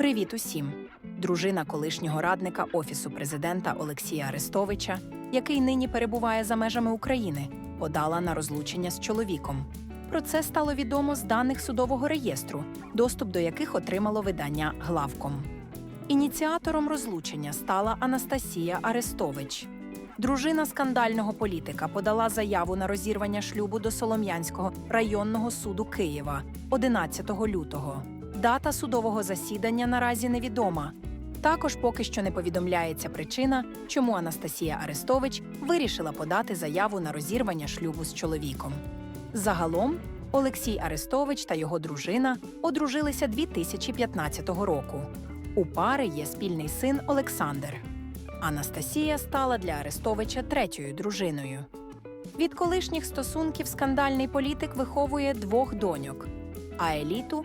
Привіт усім! Дружина колишнього радника Офісу президента Олексія Арестовича, який нині перебуває за межами України, подала на розлучення з чоловіком. Про це стало відомо з даних судового реєстру, доступ до яких отримало видання Главком. Ініціатором розлучення стала Анастасія Арестович. Дружина скандального політика подала заяву на розірвання шлюбу до Солом'янського районного суду Києва 11 лютого. Дата судового засідання наразі невідома. Також поки що не повідомляється причина, чому Анастасія Арестович вирішила подати заяву на розірвання шлюбу з чоловіком. Загалом Олексій Арестович та його дружина одружилися 2015 року. У пари є спільний син Олександр. Анастасія стала для Арестовича третьою дружиною. Від колишніх стосунків скандальний політик виховує двох доньок Аеліту